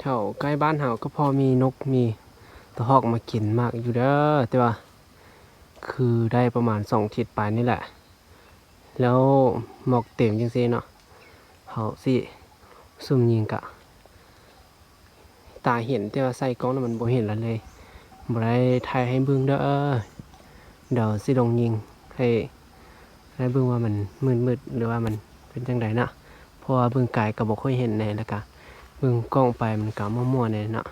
แถวใกล้บ้านเฮาก็พอมีนกมีตะหอกมากินมากอยู่เด้อแต่ว่า คือได้ประมาณสองทิศไปนี่แหละ แล้วหมอกเต็มจังซี่เนาะเฮาสิซุ่มยิงกะ ตาเห็นแต่ว่าใส่กล้องแล้วมันบ่เห็นแล้วเลยบ่ได้ถ่ายให้เบิ่งเด้อเดี๋ยวสิลงยิงให้ให้เบิ่งว่ามันมืดๆหรือว่ามันเป็นจังไดนะเพราะว่าเบิ่งไกลก็บ่ค่อยเห็นแน่แล้วก็ เบิ่งกล้องไปมันก็มั่วๆเน่เนาะ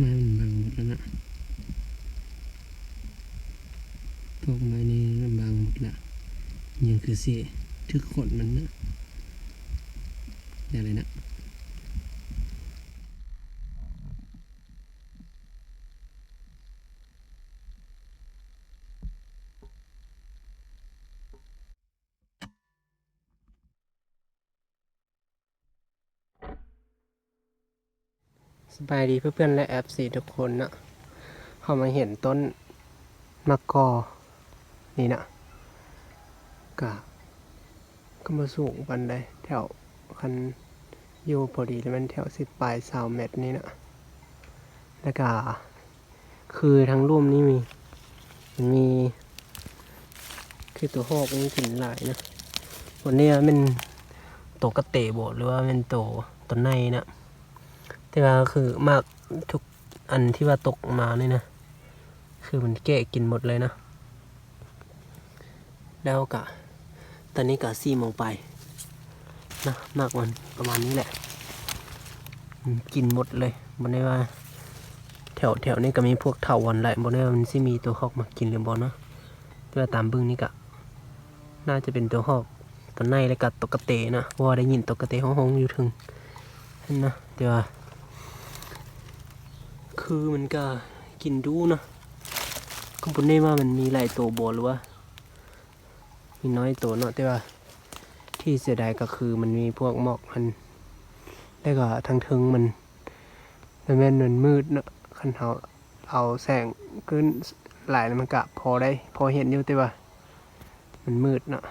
ไม่มันบังหมดแล้วนะพวกไม้นี่มันบังหมดละยังคือเสียทึกขนมันนะอะไรนะ สบายดีเพื่อนๆและแอปสีทุกคนนะเขามาเห็นต้นมะกอ นี่นะกะก็มาสูงบันไดแถวคันอยู่พอดีแล้วมันแถวสิบปลายสาวเมตรนี่นะแล้วก็คือทั้งร่วมนี่มี มี คือตัวหอกมันกินหลายนะวันนี้มันโตวกระเตะโบดหรือว่าเป็นโตวตัวในนะ แต่ว่าคือมากทุกอันที่ว่าตกมาเนี่ยนะ คือมันแกะกินหมดเลยนะแล้วกะตอนนี้กะสี่โมงไปนะมากมันประมาณนี้แหละกินหมดเลยบนได้ว่า แถวแถวนี้ก็มีพวกเถาวันแหละบนได้ว่ามันสิมีตัวหอกมากินหรือบอนะแต่ว่าตามบึ้งนี่กะน่าจะเป็นตัวหอกตัวในและกับตกกระเตนะเพราะว่าได้ยินตกกระเตห้องๆอยู่ถึงนั่นนะแต่ว่า คือมันก็กินดูเนาะก็บนได้ว่ามันมีหลายตัวบหรือว่า มีน้อยตัวเนาะแต่ว่า ที่เสียดายก็คือมันมีพวกหมอกมันแล้วก็ทางเทิงมันมันแม่นมันมืดเนาะคันเขาเอาแสงขึ้นหลายมันกะพอได้ พอเห็นอยู่แต่ว่า มันมืดเนาะ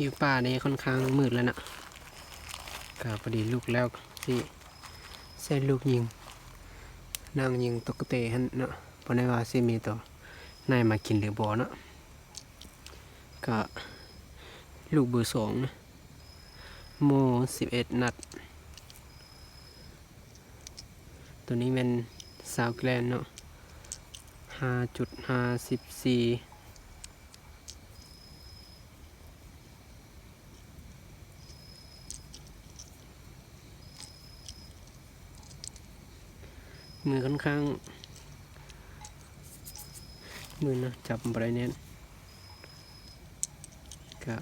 อยู่ป่านี่ค่อนข้างมืดแล้วนะก็พอดีลูกแล้วที่เส้นลูกยิงนางยิงตกเตะหันเนาะเพราะในว่าซิมีตัวนายมากินหรือบ่เนาะก็ลูกเบอร์สองนะโมสิบเอ็ดนัด ตัวนี้เป็นสาวแกลนเนาะห้าจุดห้าสิบสี่ มือค่อนข้างมือนะจับอะไรเนี่ยกะ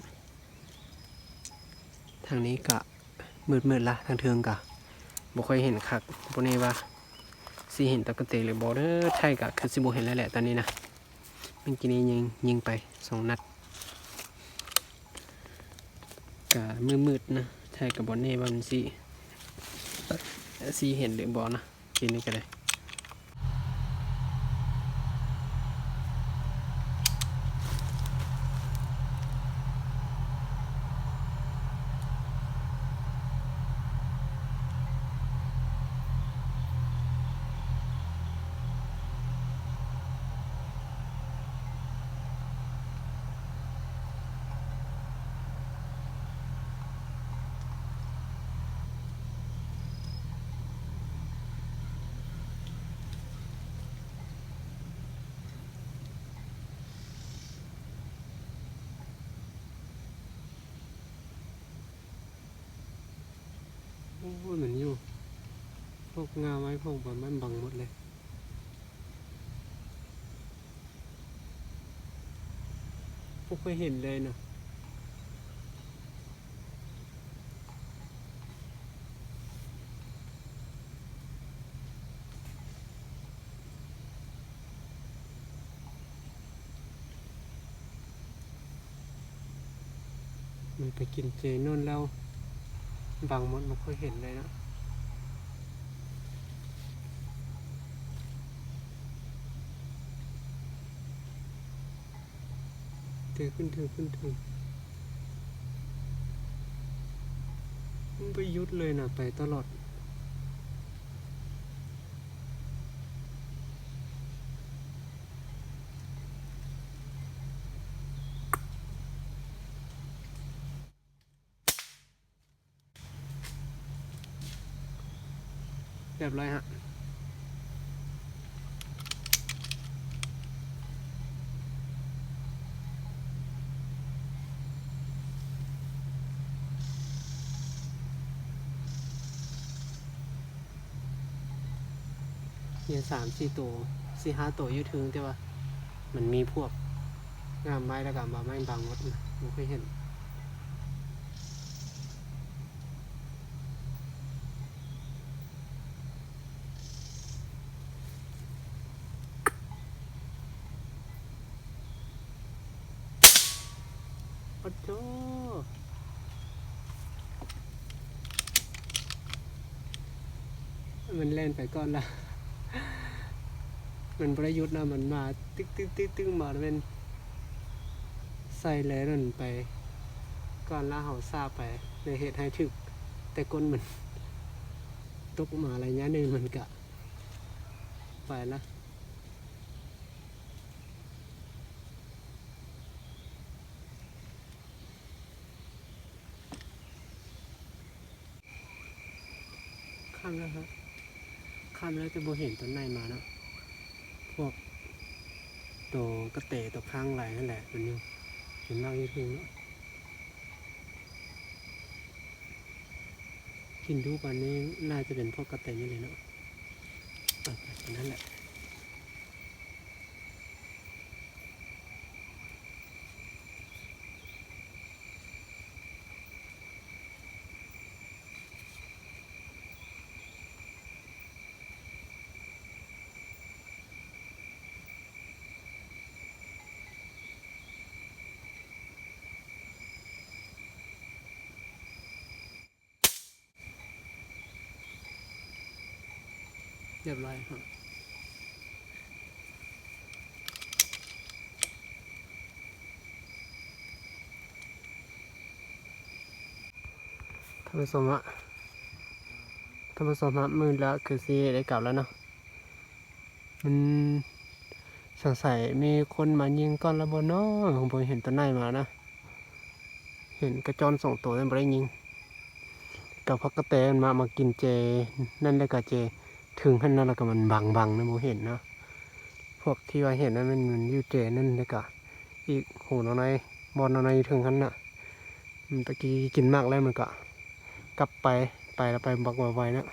ทางนี้กะมืดมืดๆละทางเทิงกะบ่ค่อยเห็นคักพวกนี้ว่าสิเห็นตะกะเตหรือบ่เด้อไทยก็คือสิบ่เห็นแล้วแหละตอนนี้นะเมื่อกี้นี้ยิงยิงไปสองนัดก็มืดๆนะไทยก็บ่แน่ว่ามันสิสิเห็นหรือบ่นะกินนี้ก็ได้ โอ้ยเหมือนอยู่ พวกงาไม้พวกบอนมันบังหมดเลย พวกเคยเห็นเลยนะมันไปกินเจนนแล้ว บางมดมันค่อยเห็นเลยนะถือขึ้นถือขึ้นถือมันไปยุดเลยนะไปตลอด เรียบร้อยฮะเนี่ยสามสี่ตัวสี่ห้าตัวยืดถึงแต่ว่า มันมีพวกงามไม้แล้วก็มาไม้บางวัดนะผมเคยเห็น โอ้โหมันเล่นไปก่อนละ มันประยุทธ์นะมันมาตึกตึกตึกตึกมาเป็นใส่เลยนั่นไป ก่อนละเห่าซาไปในเหตุให้ถึก แต่ก้นมันตกมาอะไรเงี้ยนึงมันกะ ไปละ ข้ามแล้วครับข้ามแล้วจะโบเห็นต้นไม้มาเนาะพวกตัวกระเตะตัวข้างไหลนั่นแหละมันอยู่เห็นมากยิ่งเนาะกินดูปันนี้น่าจะเป็นพวกกระเตะนี่เลยเนาะนั่นแหละ รียบร้อยครับท่านผู้ชมอะท่านผู้ชมฮะมือแล้วคือซีได้กลับแล้วเนาะมันสงสัยมีคนมายิงก้อนระเบิดเนาะผมเห็นตัวไหนมานะ เห็นกระจรส่งตัวนั่นบ่ได้ยิงกับพักกระแตมันมามากินเจ นั่นเลยกับเจ ถึงขั้นนั้นแล้วก็มันบังบังๆนะโมเห็นเนาะพวกที่ว่าเห็นนั้นมันมันยูเจนั่นเลยกะอีกโหนอนในบอลนอนในถึงขั้นน่ะมันตะกี้กินมากแล้วมันก็ กลับไปไปแล้วไปบักไวๆนะ